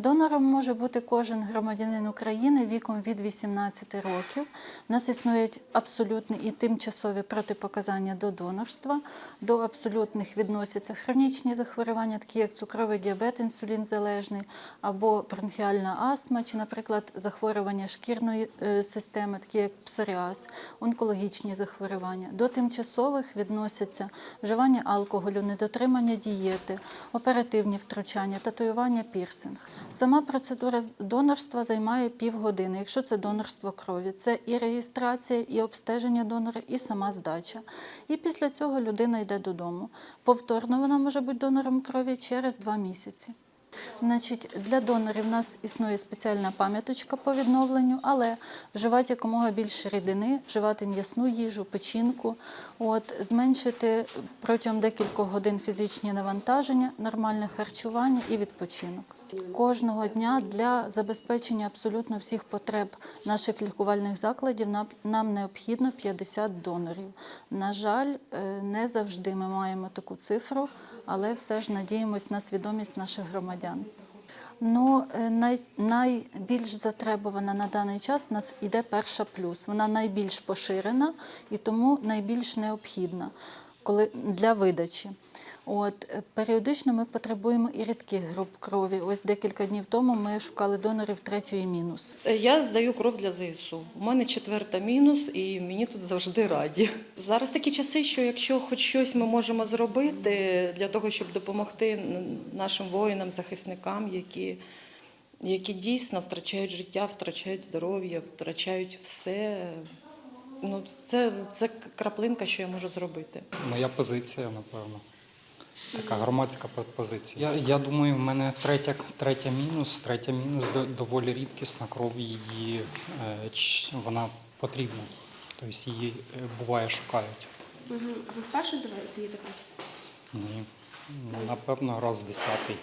Донором може бути кожен громадянин України віком від 18 років. У нас існують абсолютні і тимчасові протипоказання до донорства. До абсолютних відносяться хронічні захворювання, такі як цукровий діабет, інсулінзалежний, або бронхіальна астма, чи, наприклад, захворювання шкірної е, системи, такі як псоріаз, онкологічні захворювання. До тимчасових відносяться вживання алкоголю, недотримання дієти, оперативні втручання, татуювання, пірсинг. Сама процедура донорства займає півгодини. Якщо це донорство крові, це і реєстрація, і обстеження донора, і сама здача. І після цього людина йде додому. Повторно вона може бути донором крові через два місяці. Значить, для донорів у нас існує спеціальна пам'яточка по відновленню, але вживати якомога більше рідини, вживати м'ясну їжу, печінку, от, зменшити протягом декількох годин фізичні навантаження, нормальне харчування і відпочинок. Кожного дня для забезпечення абсолютно всіх потреб наших лікувальних закладів нам, необхідно 50 донорів. На жаль, е, не завжди ми маємо таку цифру, але все ж надіємось на свідомість наших громадян. Ну, е, най, найбільш затребувана на даний час у нас іде перша плюс. Вона найбільш поширена і тому найбільш необхідна коли, для видачі. От, е, періодично ми потребуємо і рідких груп крові. Ось декілька днів тому ми шукали донорів третьої мінус. Е, Я здаю кров для ЗСУ. У мене четверта мінус, і мені тут завжди раді. Зараз такі часи, що якщо хоч щось ми можемо зробити для того, щоб допомогти нашим воїнам, захисникам, які, які дійсно втрачають життя, втрачають здоров'я, втрачають все. Ну, це, це краплинка, що я можу зробити. Моя позиція, напевно. Така громадська позиція. Я, я думаю, в мене третя, третя мінус. Третя мінус доволі рідкісна кров її е, вона потрібна. Тобто її е, буває шукають. Ви вперше здаєте кров? Ні. Напевно, раз десятий.